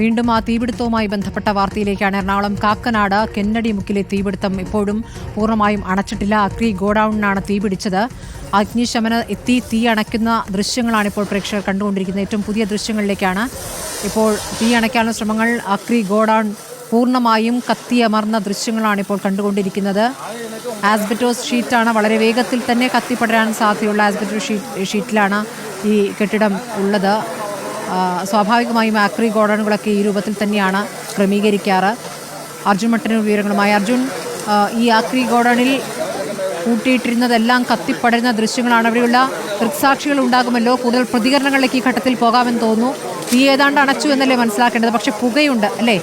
വീണ്ടും ആ തീപിടുത്തവുമായി ബന്ധപ്പെട്ട വാർത്തയിലേക്കാണ് എറണാകുളം കാക്കനാട് കെന്നടി മുക്കിലെ തീപിടുത്തം ഇപ്പോഴും പൂർണമായും അണച്ചിട്ടില്ല അക്രി ഗോഡൌണിനാണ് തീപിടിച്ചത് അഗ്നിശമന എത്തി തീ അണയ്ക്കുന്ന ദൃശ്യങ്ങളാണ് ഇപ്പോൾ പ്രേക്ഷകർ കണ്ടുകൊണ്ടിരിക്കുന്നത്. ഏറ്റവും പുതിയ ദൃശ്യങ്ങളിലേക്കാണ് ഇപ്പോൾ തീ അണയ്ക്കാനുള്ള ശ്രമങ്ങൾ. അക്രി ഗോഡൌൺ പൂർണമായും കത്തിയമർന്ന ദൃശ്യങ്ങളാണ് ഇപ്പോൾ കണ്ടുകൊണ്ടിരിക്കുന്നത്. ആസ്ബറ്റോസ് ഷീറ്റാണ് വളരെ വേഗത്തിൽ തന്നെ കത്തിപ്പടരാൻ സാധ്യതയുള്ള ആസ്ബറ്റോസ് ഷീറ്റ് ഷീറ്റിലാണ് ഈ കെട്ടിടം ഉള്ളത്. സ്വാഭാവികമായും ആക്രി ഗോഡനുകളൊക്കെ ഈ രൂപത്തിൽ തന്നെയാണ് ക്രമീകരിക്കാറ്. അർജുൻ മട്ടന്നൂർ വിവരങ്ങളുമായി. അർജുൻ ഈ ആക്രി ഗോഡണിൽ കൂട്ടിയിട്ടിരുന്നതെല്ലാം കത്തിപ്പടരുന്ന ദൃശ്യങ്ങളാണ് അവിടെയുള്ള ദൃക്സാക്ഷികൾ ഉണ്ടാകുമല്ലോ. കൂടുതൽ പ്രതികരണങ്ങളിലേക്ക് ഈ ഘട്ടത്തിൽ പോകാമെന്ന് തോന്നുന്നു. തീ ഏതാണ്ട് അണച്ചു എന്നല്ലേ മനസ്സിലാക്കേണ്ടത്? പക്ഷെ പുകയുണ്ട് അല്ലേ?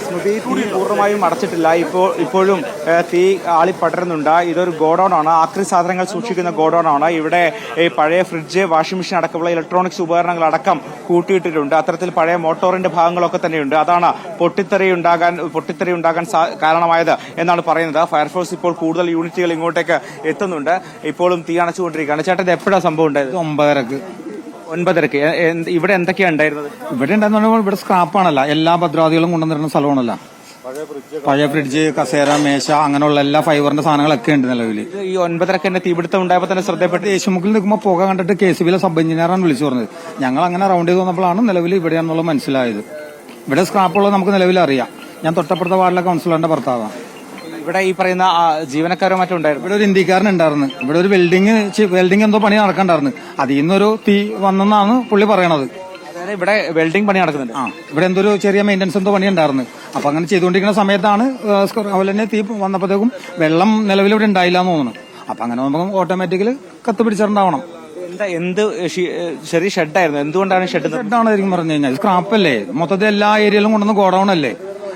സ്മൃതി തീ പൂർണമായും അടച്ചിട്ടില്ല. ഇപ്പോൾ ഇപ്പോഴും തീ ആളി പടരുന്നുണ്ട്. ഇതൊരു ഗോഡൌൺ ആണ് ആക്രി സാധനങ്ങൾ സൂക്ഷിക്കുന്ന ഗോഡൌൺ ആണ് ഇവിടെ പഴയ ഫ്രിഡ്ജ് വാഷിംഗ് മെഷീൻ അടക്കമുള്ള ഇലക്ട്രോണിക്സ് ഉപകരണങ്ങൾ അടക്കം കൂട്ടിയിട്ടിട്ടുണ്ട്. അത്തരത്തിൽ പഴയ മോട്ടോറിന്റെ ഭാഗങ്ങളൊക്കെ തന്നെയുണ്ട്. അതാണ് പൊട്ടിത്തെറി ഉണ്ടാകാൻ പൊട്ടിത്തെറി ഉണ്ടാകാൻ കാരണമായത് എന്നാണ് പറയുന്നത്. ഫയർഫോഴ്സ് ഇപ്പോൾ കൂടുതൽ യൂണിറ്റുകൾ ഇങ്ങോട്ടേക്ക് എത്തുന്നുണ്ട്. ഇപ്പോഴും തീ അണച്ചുകൊണ്ടിരിക്കുകയാണ്. ചേട്ടൻ എപ്പോഴാണ് സംഭവം ഉണ്ടായത്? ഒമ്പതരക്ക്. ഒൻപതരക്ക്. ഇവിടെ എന്തൊക്കെയാ ഉണ്ടായിരുന്നത്? ഇവിടെ ഉണ്ടായിരുന്ന ഇവിടെ സ്ക്രാപ്പാണല്ല എല്ലാ ഭദ്രാദികളും കൊണ്ടുവന്നിരുന്ന സ്ഥലമാണല്ല. പഴയ ഫ്രിഡ്ജ് കസേര മേശ അങ്ങനെയുള്ള എല്ലാ ഫൈബറിന്റെ സാധനങ്ങളൊക്കെ ഉണ്ട് നിലവിൽ. ഇത് ഈ ഒൻപതരക്ക് തന്നെ തീപിടുത്തം ഉണ്ടായപ്പോൾ തന്നെ ശ്രദ്ധപ്പെട്ട് ദേശമുക്കിൽ നിൽക്കുമ്പോൾ പുക കണ്ടിട്ട് കെ സി ബിയിലെ സബ് എഞ്ചിനീയറാണ് വിളിച്ചു പറഞ്ഞത്. ഞങ്ങൾ അങ്ങനെ റൗണ്ട് ചെയ്ത് വന്നപ്പോഴാണ് നിലവിൽ ഇവിടെയാണെന്നുള്ളത് മനസ്സിലായത്. ഇവിടെ സ്ക്രാപ്പുള്ളത് നമുക്ക് നിലവിൽ അറിയാം. ഞാൻ തൊട്ടപ്പുറത്തെ വാർഡിലെ കൗൺസിലറിന്റെ ഭർത്താവാണ്. ഇവിടെ ഈ പറയുന്ന ജീവനക്കാരോ മറ്റോ ഉണ്ടായിരുന്നു? ഇവിടെ ഒരു ഇന്ത്യക്കാരൻ ഉണ്ടായിരുന്നു. ഇവിടെ ഒരു വെൽഡിങ് വെൽഡിങ് എന്തോ പണി നടക്കണ്ടായിരുന്നു. അതിൽ നിന്നൊരു തീ വന്നെന്നാണ് പുള്ളി പറയണത്. അതായത് ഇവിടെ വെൽഡിംഗ് പണി നടക്കുന്നുണ്ട്. ആ ഇവിടെ എന്തോ ഒരു ചെറിയ മെയിന്റനൻസ് എന്തോ പണി ഉണ്ടായിരുന്നു. അപ്പൊ അങ്ങനെ ചെയ്തുകൊണ്ടിരിക്കുന്ന സമയത്താണ് അതുപോലെ തന്നെ തീ വന്നപ്പോഴത്തേക്കും വെള്ളം നിലവിൽ ഇവിടെ ഉണ്ടായില്ല എന്ന് തോന്നുന്നു. അപ്പൊ അങ്ങനെ നമുക്ക് ഓട്ടോമാറ്റിക്കലി കത്ത് പിടിച്ചിട്ടുണ്ടാവണം. എന്താ എന്ത് ചെറിയ ഷെഡായിരുന്നു എന്തുകൊണ്ടാണ് ഷെഡ് ഷെഡാണ് പറഞ്ഞു കഴിഞ്ഞാൽ സ്ക്രാപ്പ് അല്ലേ? മൊത്തത്തിൽ എല്ലാ ഏരിയയിലും കൊണ്ടുവന്ന് ഗോഡൌൺ അല്ലേ?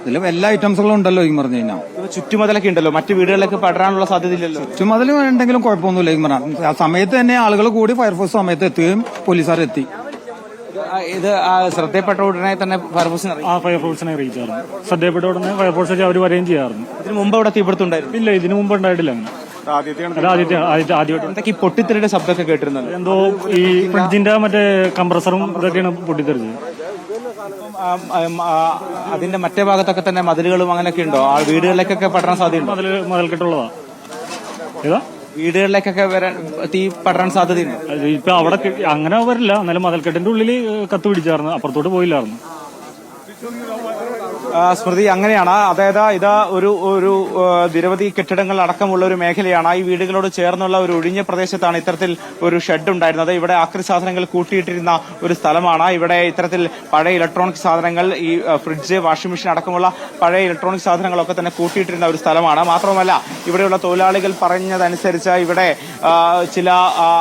ഇതിലും എല്ലാ ഐറ്റംസുകളും ഉണ്ടല്ലോ ഈ പറഞ്ഞു കഴിഞ്ഞാൽ ചുറ്റുമതിലൊക്കെ ഉണ്ടല്ലോ. മറ്റ് വീടുകളിലൊക്കെ പടരാനുള്ള സാധ്യതയില്ലല്ലോ. ഇല്ലല്ലോ അതിൽ ഉണ്ടെങ്കിലും കുഴപ്പമൊന്നുമില്ല ഈ പറഞ്ഞാൽ ആ സമയത്ത് തന്നെ ആളുകൾ കൂടി ഫയർഫോഴ്സ് സമയത്ത് എത്തുകയും പോലീസുകാർ എത്തി ഇത് ശ്രദ്ധയപ്പെട്ട ഉടനെ തന്നെ ഫയർഫോഴ്സിന് ആ ഫയർഫോഴ്സിനെ അറിയിച്ചായിരുന്നു. ശ്രദ്ധയപ്പെട്ട ഉടനെ ഫയർഫോഴ്സ് അവർ വരികയും ചെയ്യാറുണ്ട്. ഇതിന് മുമ്പ് അവിടെ തീപിടുത്തുണ്ടായിരുന്നു ഇല്ല ഇതിനു മുമ്പ് ഉണ്ടായിട്ടില്ല അങ്ങനെ. ആദ്യമായിട്ട്. പൊട്ടിത്തെറിയുടെ ശബ്ദമൊക്കെ കേട്ടിരുന്നത് എന്തോ ഈ ഫ്രിഡ്ജിന്റെ മറ്റേ കംപ്രസറും ഇതൊക്കെയാണ് പൊട്ടിത്തെറിച്ചത്. അതിന്റെ മറ്റേ ഭാഗത്തൊക്കെ തന്നെ മതിലുകളും അങ്ങനെയൊക്കെ ഉണ്ടോ? ആ വീടുകളിലേക്കൊക്കെ പടരാൻ സാധ്യതയുണ്ടോ? മതിൽ മതിൽക്കെട്ടുള്ളതാ. ഏതാ? വീടുകളിലേക്കൊക്കെ വരാൻ തീ പടരാൻ സാധ്യതയുണ്ട്? ഇപ്പൊ അവിടെ അങ്ങനെ വരില്ല. എന്നാലും മതിൽക്കെട്ടിന്റെ ഉള്ളിൽ കത്ത് പിടിച്ചായിരുന്നു അപ്പുറത്തോട്ട് പോയില്ലായിരുന്നു സ്മൃതി അങ്ങനെയാണ്. അതായത് ഇത് ഒരു ഒരു നിരവധി കെട്ടിടങ്ങൾ അടക്കമുള്ള ഒരു മേഖലയാണ്. ഈ വീടുകളോട് ചേർന്നുള്ള ഒരു ഒഴിഞ്ഞ പ്രദേശത്താണ് ഇത്തരത്തിൽ ഒരു ഷെഡ് ഉണ്ടായിരുന്നത്. ഇവിടെ ആക്രി സാധനങ്ങൾ കൂട്ടിയിട്ടിരുന്ന ഒരു സ്ഥലമാണ്. ഇവിടെ ഇത്തരത്തിൽ പഴയ ഇലക്ട്രോണിക് സാധനങ്ങൾ ഈ ഫ്രിഡ്ജ് വാഷിംഗ് മെഷീൻ അടക്കമുള്ള പഴയ ഇലക്ട്രോണിക് സാധനങ്ങളൊക്കെ തന്നെ കൂട്ടിയിട്ടിരുന്ന ഒരു സ്ഥലമാണ്. മാത്രമല്ല ഇവിടെയുള്ള തൊഴിലാളികൾ പറഞ്ഞതനുസരിച്ച് ഇവിടെ ചില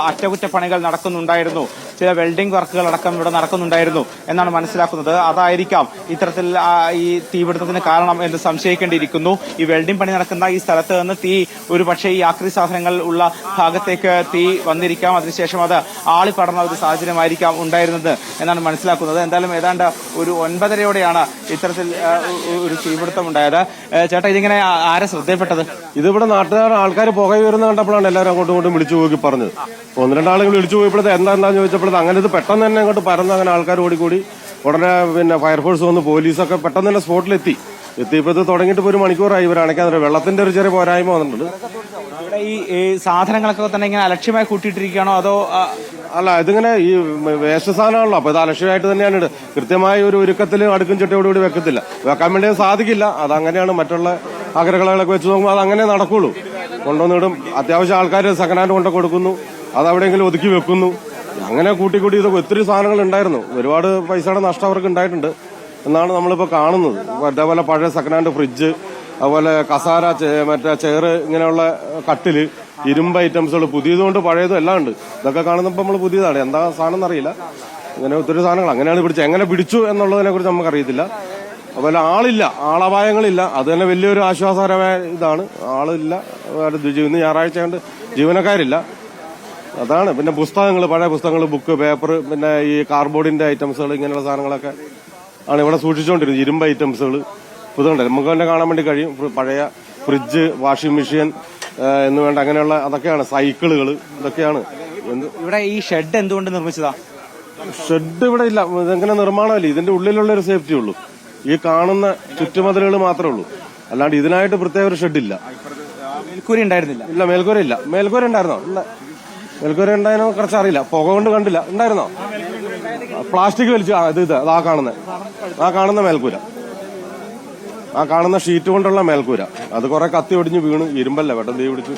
അറ്റകുറ്റപ്പണികൾ നടക്കുന്നുണ്ടായിരുന്നു. ചില വെൽഡിംഗ് വർക്കുകൾ അടക്കം ഇവിടെ നടക്കുന്നുണ്ടായിരുന്നു എന്നാണ് മനസ്സിലാക്കുന്നത്. അതായിരിക്കാം ഇത്തരത്തിൽ ഈ തീപിടുത്തത്തിന് കാരണം എന്ന് സംശയിക്കേണ്ടിയിരിക്കുന്നു. ഈ വെൽഡിംഗ് പണി നടക്കുന്ന ഈ സ്ഥലത്ത് നിന്ന് തീ ഒരു പക്ഷേ ഈ ആക്രി സാധനങ്ങൾ ഉള്ള ഭാഗത്തേക്ക് തീ വന്നിരിക്കാം. അതിനുശേഷം അത് ആളി പടർന്ന ഒരു സാഹചര്യമായിരിക്കാം ഉണ്ടായിരുന്നത് എന്നാണ് മനസ്സിലാക്കുന്നത്. എന്തായാലും ഏതാണ്ട് ഒരു ഒൻപതരയോടെയാണ് ഇത്തരത്തിൽ ഒരു തീപിടുത്തം ഉണ്ടായത് ചേട്ടാ ഇതിങ്ങനെ ആരെ ശ്രദ്ധയിൽപ്പെട്ടത്? ഇതിവിടെ നാട്ടുകാർ ആൾക്കാർ പുക കണ്ടപ്പോഴാണ് എല്ലാവരും അങ്ങോട്ടും ഇങ്ങോട്ടും വിളിച്ചു പോയി പറഞ്ഞത്. ഒന്ന് രണ്ടാളുകൾ വിളിച്ചു പോയപ്പോഴത്തെ എന്താ എന്താന്ന് ചോദിച്ചപ്പോഴത്തെ അങ്ങനെ ഇത് പെട്ടെന്ന് തന്നെ അങ്ങോട്ട് പരന്ന് അങ്ങനെ ആൾക്കാർ ഓടിക്കൂടി. ഉടനെ പിന്നെ ഫയർഫോഴ്സ് വന്ന് പോലീസൊക്കെ പെട്ടെന്ന് തന്നെ സ്പോട്ടിലെത്തി. എത്തിയപ്പോൾ ഇത് തുടങ്ങിയിട്ട് ഒരു മണിക്കൂറായി ഇവരാണെങ്കിൽ അണയ്ക്കാൻ. വെള്ളത്തിന്റെ ഒരു ചെറിയ പോരായ്മ വന്നിട്ടുണ്ട്. ഇവിടെ ഈ സാധനങ്ങളൊക്കെ തന്നെ ഇങ്ങനെ അലക്ഷ്യമായി കൂട്ടിയിട്ടിരിക്കുകയാണോ? അതോ അല്ല ഇതിങ്ങനെ ഈ വേസ്റ്റ് സാധനമാണല്ലോ. അപ്പൊ ഇത് അലക്ഷ്യമായിട്ട് തന്നെയാണ് ഇടുക. കൃത്യമായ ഒരു ഒരുക്കത്തിൽ അടുക്കും ചിട്ടയോടുകൂടി വെക്കത്തില്ല. വെക്കാൻ വേണ്ടി സാധിക്കില്ല. അതങ്ങനെയാണ് മറ്റുള്ള ആഗ്രഹങ്ങളൊക്കെ വെച്ച് നോക്കുമ്പോൾ അത് അങ്ങനെ നടക്കുള്ളൂ. കൊണ്ടുവന്നിടും അത്യാവശ്യം ആൾക്കാർ സെക്കൻഡ് ഹാൻഡ് കൊണ്ടൊക്കെ കൊടുക്കുന്നു. അത് എവിടെയെങ്കിലും ഒതുക്കി വെക്കുന്നു. അങ്ങനെ കൂട്ടി കൂട്ടി ഇതൊക്കെ ഒത്തിരി സാധനങ്ങൾ ഉണ്ടായിരുന്നു. ഒരുപാട് പൈസയുടെ നഷ്ടം അവർക്ക് ഉണ്ടായിട്ടുണ്ട്. എന്നാണ് നമ്മളിപ്പോൾ കാണുന്നത്. അതേപോലെ പഴയ സെക്കൻഡ് ഹാൻഡ് ഫ്രിഡ്ജ് അതുപോലെ കസാര മറ്റേ ചെയറ് ഇങ്ങനെയുള്ള കട്ടിൽ ഇരുമ്പ് ഐറ്റംസുകൾ പുതിയതുകൊണ്ട് പഴയതും എല്ലാം ഉണ്ട്. ഇതൊക്കെ കാണുന്നപ്പോൾ നമ്മൾ പുതിയതാണ്. എന്താ സാധനം എന്നറിയില്ല. അങ്ങനെ ഒത്തിരി സാധനങ്ങൾ. അങ്ങനെയാണ് പിടിച്ചത് എങ്ങനെ പിടിച്ചു എന്നുള്ളതിനെ കുറിച്ച് നമുക്കറിയത്തില്ല. അതുപോലെ ആളില്ല. ആളപായങ്ങളില്ല. അത് തന്നെ വലിയൊരു ആശ്വാസകരമായ ഇതാണ്. ആളില്ല. ഇന്ന് ഞായറാഴ്ച കൊണ്ട് ജീവനക്കാരില്ല. അതാണ്. പിന്നെ പുസ്തകങ്ങൾ പഴയ പുസ്തകങ്ങൾ ബുക്ക് പേപ്പർ പിന്നെ ഈ കാർഡ്ബോർഡിന്റെ ഐറ്റംസുകൾ ഇങ്ങനെയുള്ള സാധനങ്ങളൊക്കെ ആണ് ഇവിടെ സൂക്ഷിച്ചുകൊണ്ടിരുന്നത്. ഇരുമ്പ് ഐറ്റംസുകൾ. പുതുണ്ട് നമുക്ക് തന്നെ കാണാൻ വേണ്ടി കഴിയും. പഴയ ഫ്രിഡ്ജ് വാഷിംഗ് മെഷീൻ എന്ന് വേണ്ട അങ്ങനെയുള്ള അതൊക്കെയാണ്. സൈക്കിളുകൾ ഇതൊക്കെയാണ്. ഇവിടെ ഈ ഷെഡ് എന്തുകൊണ്ട് നിർമ്മിച്ചതാ? ഷെഡ് ഇവിടെ ഇല്ല. ഇതെങ്ങനെ നിർമ്മാണമല്ല? ഇതിന്റെ ഉള്ളിലുള്ള ഒരു സേഫ്റ്റി ഉള്ളൂ. ഈ കാണുന്ന ചുറ്റുമതിലുകൾ മാത്രമേ ഉള്ളൂ. അല്ലാണ്ട് ഇതിനായിട്ട് പ്രത്യേക ഒരു ഷെഡ് ഇല്ല. മേൽക്കൂരി ഉണ്ടായിരുന്നില്ല. ഇല്ല മേൽക്കൂര ഇല്ല. മേൽക്കൂര ഉണ്ടായിരുന്നോ? ഇല്ല മേൽക്കൂര ഉണ്ടായിരുന്നോ കുറച്ച് അറിയില്ല. പുക കൊണ്ട് കണ്ടില്ല. ഉണ്ടായിരുന്നോ? പ്ലാസ്റ്റിക് വലിച്ചു. ആ ഇത് ഇത് അതാ കാണുന്ന. ആ കാണുന്ന മേൽക്കൂര. ആ കാണുന്ന ഷീറ്റ് കൊണ്ടുള്ള മേൽക്കൂര. അത് കുറെ കത്തി ഒടിഞ്ഞ് വീണു. ഇരുമ്പല്ല പെട്ടെന്ന് തീ പിടിച്ചു.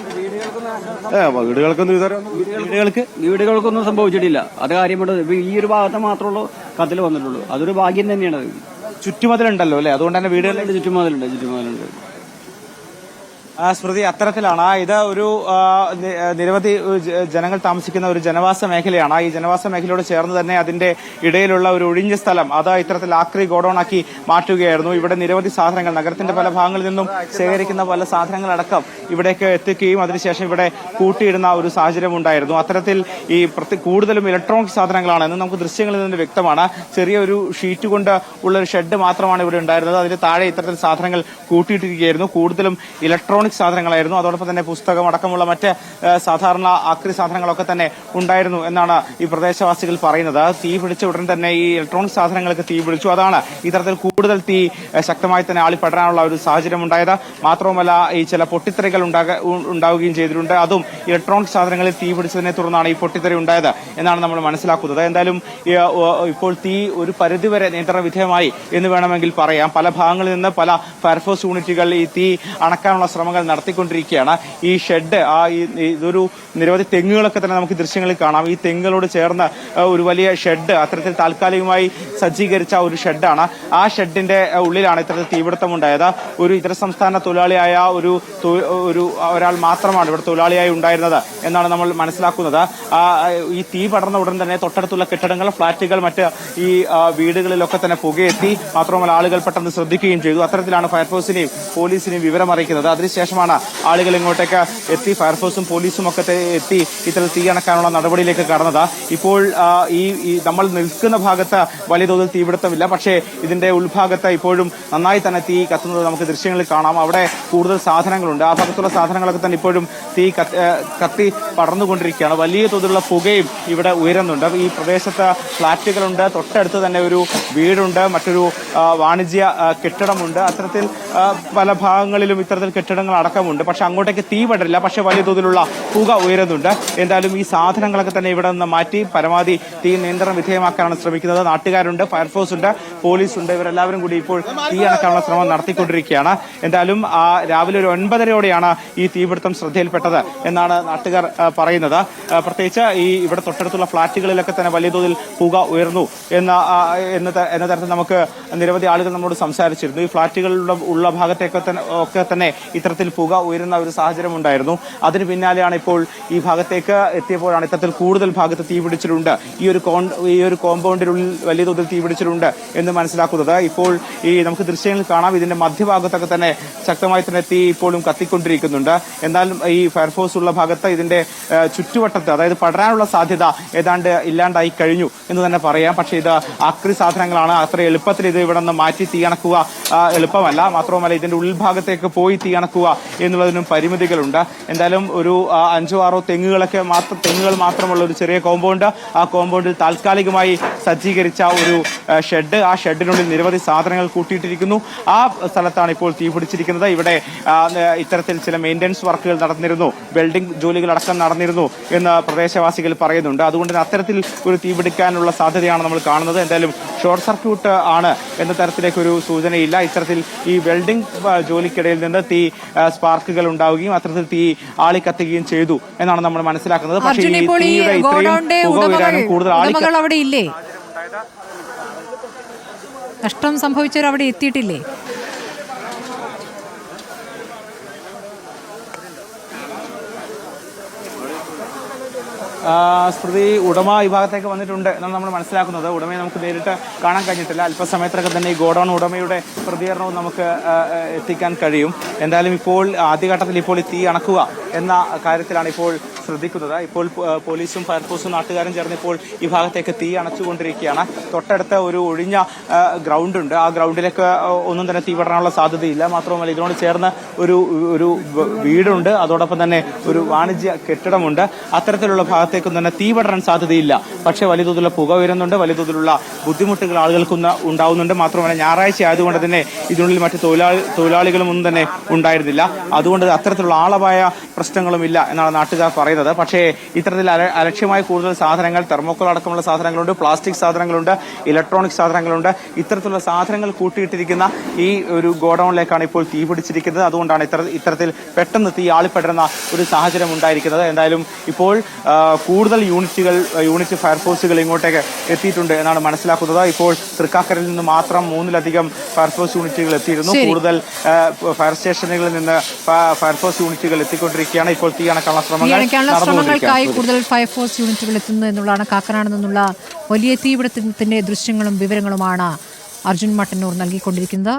ഏ വീടുകൾക്കൊന്നും ഇതുവരെ വീടുകൾക്ക് വീടുകൾക്കൊന്നും സംഭവിച്ചിട്ടില്ല. അത് കാര്യമുണ്ട് ഈ ഒരു ഭാഗത്ത് മാത്രമുള്ളൂ കത്തിൽ വന്നിട്ടുള്ളൂ. അതൊരു ഭാഗ്യം തന്നെയാണ്. ചുറ്റുമതിലുണ്ടല്ലോ അല്ലെ? അതുകൊണ്ട് തന്നെ വീടുകളിൽ ഉണ്ട്, ചുറ്റുമതിലുണ്ട് ചുറ്റുമതിലുണ്ട്. സ്മൃതി അത്തരത്തിലാണ്. ഇത് ഒരു നിരവധി ജനങ്ങൾ താമസിക്കുന്ന ഒരു ജനവാസ മേഖലയാണ്. ഈ ജനവാസ മേഖലയോട് ചേർന്ന് തന്നെ അതിന്റെ ഇടയിലുള്ള ഒരു ഒഴിഞ്ഞ സ്ഥലം അത് ഇത്തരത്തിൽ ആക്രി ഗോഡൌൺ ആക്കി മാറ്റുകയായിരുന്നു. ഇവിടെ നിരവധി സാധനങ്ങൾ നഗരത്തിന്റെ പല ഭാഗങ്ങളിൽ നിന്നും ശേഖരിക്കുന്ന പല സാധനങ്ങളടക്കം ഇവിടേക്ക് എത്തിക്കുകയും അതിനുശേഷം ഇവിടെ കൂട്ടിയിടുന്ന ഒരു സാഹചര്യം ഉണ്ടായിരുന്നു. അത്തരത്തിൽ ഈ കൂടുതലും ഇലക്ട്രോണിക് സാധനങ്ങളാണ്. എന്ന് നമുക്ക് ദൃശ്യങ്ങളിൽ നിന്ന് വ്യക്തമാണ്. ചെറിയൊരു ഷീറ്റ് കൊണ്ട് ഉള്ള ഒരു ഷെഡ് മാത്രമാണ് ഇവിടെ ഉണ്ടായിരുന്നത്. അതിന് താഴെ ഇത്തരത്തിൽ സാധനങ്ങൾ കൂട്ടിയിട്ടിരിക്കുകയായിരുന്നു. കൂടുതലും ഇലക്ട്രോണിക് സാധനങ്ങളായിരുന്നു. അതോടൊപ്പം തന്നെ പുസ്തകം അടക്കമുള്ള മറ്റ് സാധാരണ ആക്രി സാധനങ്ങളൊക്കെ തന്നെ ഉണ്ടായിരുന്നു എന്നാണ് ഈ പ്രദേശവാസികൾ പറയുന്നത്. തീ പിടിച്ച ഉടൻ തന്നെ ഈ ഇലക്ട്രോണിക് സാധനങ്ങൾക്ക് തീ പിടിച്ചു. അതാണ് ഇത്തരത്തിൽ കൂടുതൽ തീ ശക്തമായി തന്നെ ആളിപ്പെടാനുള്ള ഒരു സാഹചര്യം ഉണ്ടായത് മാത്രവുമല്ല ഈ ചില പൊട്ടിത്തെറികൾ ഉണ്ടാവുകയും ചെയ്തിട്ടുണ്ട്. അതും ഇലക്ട്രോണിക് സാധനങ്ങളിൽ തീ പിടിച്ചതിനെ തുടർന്നാണ് ഈ പൊട്ടിത്തെറി ഉണ്ടായത് എന്നാണ് നമ്മൾ മനസ്സിലാക്കുന്നത്. എന്തായാലും ഇപ്പോൾ തീ ഒരു പരിധിവരെ നിയന്ത്രണ വിധേയമായി എന്ന് വേണമെങ്കിൽ പറയാം. പല ഭാഗങ്ങളിൽ നിന്ന് പല ഫയർഫോഴ്സ് യൂണിറ്റുകൾ ഈ തീ അണക്കാനുള്ള ശ്രമങ്ങൾ നടത്തിക്കൊണ്ടിരിക്കുകയാണ്. ഈ ഷെഡ് ആ ഇതൊരു നിരവധി തെങ്ങുകളൊക്കെ തന്നെ നമുക്ക് ദൃശ്യങ്ങളിൽ കാണാം. ഈ തെങ്ങുകളോട് ചേർന്ന ഒരു വലിയ ഷെഡ് അത്തരത്തിൽ താൽക്കാലികമായി സജ്ജീകരിച്ച ഒരു ഷെഡാണ് ആ ഷെഡിന്റെ ഉള്ളിലാണ് ഇത്തരത്തിൽ തീപിടുത്തം ഉണ്ടായത്. ഒരു ഇതര സംസ്ഥാന തൊഴിലാളിയായ ഒരു ഒരു ഒരാൾ മാത്രമാണ് ഇവിടെ തൊഴിലാളിയായി ഉണ്ടായിരുന്നത് എന്നാണ് നമ്മൾ മനസ്സിലാക്കുന്നത്. ഈ തീ പടർന്ന ഉടൻ തന്നെ തൊട്ടടുത്തുള്ള കെട്ടിടങ്ങൾ ഫ്ളാറ്റുകൾ മറ്റ് ഈ വീടുകളിലൊക്കെ തന്നെ പുകയെത്തി മാത്രമല്ല ആളുകൾ പെട്ടെന്ന് ശ്രദ്ധിക്കുകയും ചെയ്തു. അത്തരത്തിലാണ് ഫയർഫോഴ്സിനെയും പോലീസിനെയും വിവരം അറിയിക്കുന്നത് അതിനുശേഷമാണ് ആളുകൾ ഇങ്ങോട്ടേക്ക് എത്തി. ഫയർഫോഴ്സും പോലീസും ഒക്കെ എത്തി ഇത്തരത്തിൽ തീ അണക്കാനുള്ള നടപടിയിലേക്ക് കടന്നത്. ഇപ്പോൾ ഈ നമ്മൾ നിൽക്കുന്ന ഭാഗത്ത് വലിയ തോതിൽ തീപിടുത്തമില്ല. പക്ഷേ ഇതിന്റെ ഉൾഭാഗത്ത് ഇപ്പോഴും നന്നായി തന്നെ തീ കത്തുന്നത് നമുക്ക് ദൃശ്യങ്ങളിൽ കാണാം. അവിടെ കൂടുതൽ സാധനങ്ങളുണ്ട്. ആ ഭാഗത്തുള്ള സാധനങ്ങളൊക്കെ തന്നെ ഇപ്പോഴും തീ കത്തി പടർന്നുകൊണ്ടിരിക്കുകയാണ്. വലിയ തോതിലുള്ള പുകയും ഇവിടെ ഉയരുന്നുണ്ട്. ഈ പ്രദേശത്ത് ഫ്ളാറ്റുകളുണ്ട്. തൊട്ടടുത്ത് തന്നെ ഒരു വീടുണ്ട്. മറ്റൊരു വാണിജ്യ കെട്ടിടമുണ്ട്. അത്തരത്തിൽ പല ഭാഗങ്ങളിലും ഇത്തരത്തിൽ കെട്ടിടങ്ങൾ അടക്കമുണ്ട്. പക്ഷെ അങ്ങോട്ടേക്ക് തീ പടരില്ല. പക്ഷെ വലിയ തോതിലുള്ള പുക ഉയരുന്നുണ്ട്. എന്തായാലും ഈ സാധനങ്ങളൊക്കെ തന്നെ ഇവിടെ നിന്ന് മാറ്റി പരമാവധി തീ നിയന്ത്രണ വിധേയമാക്കാനാണ് ശ്രമിക്കുന്നത്. നാട്ടുകാരുണ്ട് ഫയർഫോഴ്സ് ഉണ്ട് പോലീസ് ഉണ്ട് ഇവരെല്ലാവരും കൂടി ഇപ്പോൾ തീ അണക്കാനുള്ള ശ്രമം നടത്തിക്കൊണ്ടിരിക്കുകയാണ്. എന്തായാലും രാവിലെ ഒരു ഒൻപതരയോടെയാണ് ഈ തീപിടുത്തം ശ്രദ്ധയിൽപ്പെട്ടത് എന്നാണ് നാട്ടുകാർ പറയുന്നത്. പ്രത്യേകിച്ച് ഈ ഇവിടെ തൊട്ടടുത്തുള്ള ഫ്ളാറ്റുകളിലൊക്കെ തന്നെ വലിയ തോതിൽ പുക ഉയർന്നു എന്ന എന്ന എന്ന തരത്തിൽ നമുക്ക് നിരവധി ആളുകൾ നമ്മോട് സംസാരിച്ചിരുന്നു. ഈ ഫ്ളാറ്റുകളിലുള്ള ഉള്ള ഭാഗത്തേക്ക് തന്നെ ഒക്കെ തന്നെ ഇത്തരത്തിൽ പുക ഉയരുന്ന ഒരു സാഹചര്യം ഉണ്ടായിരുന്നു. അതിന് പിന്നാലെയാണ് ഇപ്പോൾ ഈ ഭാഗത്തേക്ക് എത്തിയപ്പോഴാണ് ഇത്തരത്തിൽ കൂടുതൽ ഭാഗത്ത് തീ പിടിച്ചിട്ടുണ്ട്. ഈ ഒരു ഈ ഒരു കോമ്പൗണ്ടിനുള്ളിൽ വലിയ തോതിൽ തീ പിടിച്ചിട്ടുണ്ട് എന്ന് മനസ്സിലാക്കുന്നത്. ഇപ്പോൾ ഈ നമുക്ക് ദൃശ്യങ്ങളിൽ കാണാം. ഇതിന്റെ മധ്യഭാഗത്തൊക്കെ തന്നെ ശക്തമായി തന്നെ തീ ഇപ്പോഴും കത്തിക്കൊണ്ടിരിക്കുന്നുണ്ട്. എന്നാൽ ഈ ഫയർഫോഴ്സ് ഉള്ള ഭാഗത്ത് ഇതിന്റെ ചുറ്റുവട്ടത്ത് അതായത് പടരാനുള്ള സാധ്യത ഏതാണ്ട് ഇല്ലാണ്ടായി കഴിഞ്ഞു എന്ന് തന്നെ പറയാം. പക്ഷേ ഇത് അക്രി സാധനങ്ങളാണ്. അത്ര എളുപ്പത്തിൽ ഇത് ഇവിടെ നിന്ന് മാറ്റി തീയണക്കുക എളുപ്പമല്ല. മാത്രവുമല്ല ഇതിന്റെ ഉൾഭാഗത്തേക്ക് പോയി തീയണക്കുക എന്നുള്ളതിനും പരിമിതികളുണ്ട്. എന്തായാലും ഒരു അഞ്ചോ ആറോ തെങ്ങുകളൊക്കെ മാത്രം തെങ്ങുകൾ മാത്രമുള്ള ഒരു ചെറിയ കോമ്പൗണ്ട് ആ കോമ്പൗണ്ടിൽ താൽക്കാലികമായി സജ്ജീകരിച്ച ഒരു ഷെഡ് ആ ഷെഡിനുള്ളിൽ നിരവധി സാധനങ്ങൾ കൂട്ടിയിട്ടിരിക്കുന്നു. ആ സ്ഥലത്താണ് ഇപ്പോൾ തീപിടിച്ചിരിക്കുന്നത് ഇവിടെ ഇത്തരത്തിൽ ചില മെയിന്റനൻസ് വർക്കുകൾ നടന്നിരുന്നു. വെൽഡിംഗ് ജോലികളടക്കം നടന്നിരുന്നു എന്ന് പ്രദേശവാസികൾ പറയുന്നുണ്ട്. അതുകൊണ്ട് തന്നെ അത്തരത്തിൽ ഒരു തീപിടിക്കാനുള്ള സാധ്യതയാണ് നമ്മൾ കാണുന്നത്. എന്തായാലും ഷോർട്ട് സർക്യൂട്ട് ആണ് എന്ന തരത്തിലേക്കൊരു സൂചനയില്ല. ഇത്തരത്തിൽ ഈ വെൽഡിംഗ് ജോലിക്കിടയിൽ നിന്ന് തീ സ്പാർക്കുകൾ ഉണ്ടാവുകയും അത്തരത്തിൽ തീ ആളിക്കത്തുകയും ചെയ്തു എന്നാണ് നമ്മൾ മനസ്സിലാക്കുന്നത്. പക്ഷേ ഈ തീയുടെ ഇത്രയും പുക കൂടുതൽ ആളിക്ക അവിടെ ഇല്ലേ? നഷ്ടം സംഭവിച്ചവർ അവിടെ എത്തിയിട്ടില്ലേ? സ്മൃതി ഉടമ വിഭാഗത്തേക്ക് വന്നിട്ടുണ്ട് എന്നാണ് നമ്മൾ മനസ്സിലാക്കുന്നത്. ഉടമയെ നമുക്ക് നേരിട്ട് കാണാൻ കഴിഞ്ഞിട്ടില്ല. അല്പസമയത്തൊക്കെ തന്നെ ഈ ഗോഡൌൺ ഉടമയുടെ പ്രതികരണവും നമുക്ക് എത്തിക്കാൻ കഴിയും. എന്തായാലും ഇപ്പോൾ ആദ്യഘട്ടത്തിൽ ഇപ്പോൾ ഈ തീ അണക്കുക എന്ന കാര്യത്തിലാണ് ഇപ്പോൾ ശ്രദ്ധിക്കുന്നത്. ഇപ്പോൾ പോലീസും ഫയർഫോഴ്സും നാട്ടുകാരും ചേർന്ന് ഇപ്പോൾ ഈ ഭാഗത്തേക്ക് തീ അണച്ചുകൊണ്ടിരിക്കുകയാണ്. തൊട്ടടുത്ത ഒരു ഒഴിഞ്ഞ ഗ്രൗണ്ട് ഉണ്ട് ആ ഗ്രൗണ്ടിലേക്ക് ഒന്നും തന്നെ തീ സാധ്യതയില്ല. മാത്രമല്ല ഇതിനോട് ചേർന്ന് ഒരു ഒരു വീടുണ്ട്. അതോടൊപ്പം തന്നെ ഒരു വാണിജ്യ കെട്ടിടമുണ്ട്. അത്തരത്തിലുള്ള ഭാഗത്തേക്ക് ഭാഗത്തേക്കും തന്നെ തീ പടരാൻ സാധ്യതയില്ല. പക്ഷേ വലിയ തോതിലുള്ള പുക ഉയരുന്നുണ്ട് വലിയ തോതിലുള്ള ബുദ്ധിമുട്ടുകൾ ആളുകൾക്ക് ഉണ്ടാവുന്നുണ്ട്. മാത്രമല്ല ഞായറാഴ്ച ആയതുകൊണ്ട് തന്നെ ഇതിനുള്ളിൽ മറ്റ് തൊഴിലാളി തൊഴിലാളികളും ഒന്നും തന്നെ ഉണ്ടായിരുന്നില്ല. അതുകൊണ്ട് അത്തരത്തിലുള്ള ആളപായ പ്രശ്നങ്ങളും ഇല്ല എന്നാണ് നാട്ടുകാർ പറയുന്നത്. പക്ഷേ ഇത്തരത്തിൽ അലക്ഷ്യമായി കൂടുതൽ സാധനങ്ങൾ തെർമോക്കോൾ അടക്കമുള്ള സാധനങ്ങളുണ്ട് പ്ലാസ്റ്റിക് സാധനങ്ങളുണ്ട് ഇലക്ട്രോണിക് സാധനങ്ങളുണ്ട്. ഇത്തരത്തിലുള്ള സാധനങ്ങൾ കൂട്ടിയിട്ടിരിക്കുന്ന ഈ ഒരു ഗോഡൌണിലേക്കാണ് ഇപ്പോൾ തീ പിടിച്ചിരിക്കുന്നത്. അതുകൊണ്ടാണ് ഇത്തര ഇത്തരത്തിൽ പെട്ടെന്ന് തീ ആളിപ്പെടുന്ന ഒരു സാഹചര്യം ഉണ്ടായിരിക്കുന്നത്. എന്തായാലും ഇപ്പോൾ കൂടുതൽ യൂണിറ്റുകൾ യൂണിറ്റ് ഫയർഫോഴ്സുകൾ ഇങ്ങോട്ടേക്ക് എത്തിയിട്ടുണ്ട് എന്നാണ് മനസ്സിലാക്കുന്നത്. ഇപ്പോൾ തൃക്കാക്കരയിൽ നിന്ന് മാത്രം മൂന്നിലധികം ഫയർഫോഴ്സ് യൂണിറ്റുകൾ എത്തിയിരുന്നു. കൂടുതൽ ഫയർ സ്റ്റേഷനുകളിൽ നിന്ന് ഫയർഫോഴ്സ് യൂണിറ്റുകൾ എത്തിക്കൊണ്ടിരിക്കുകയാണ്. ഇപ്പോൾ തീ അണക്കാനുള്ള ശ്രമങ്ങൾ ശ്രമങ്ങൾക്കായി കൂടുതൽ ഫയർഫോഴ്സ് യൂണിറ്റുകൾ എത്തുന്നു എന്നുള്ളതാണ് കാക്കനാട് നിന്നുള്ള വലിയ തീപിടുത്തത്തിന്റെ ദൃശ്യങ്ങളും വിവരങ്ങളുമാണ് അർജുൻ മട്ടന്നൂർ നൽകിക്കൊണ്ടിരിക്കുന്നത്.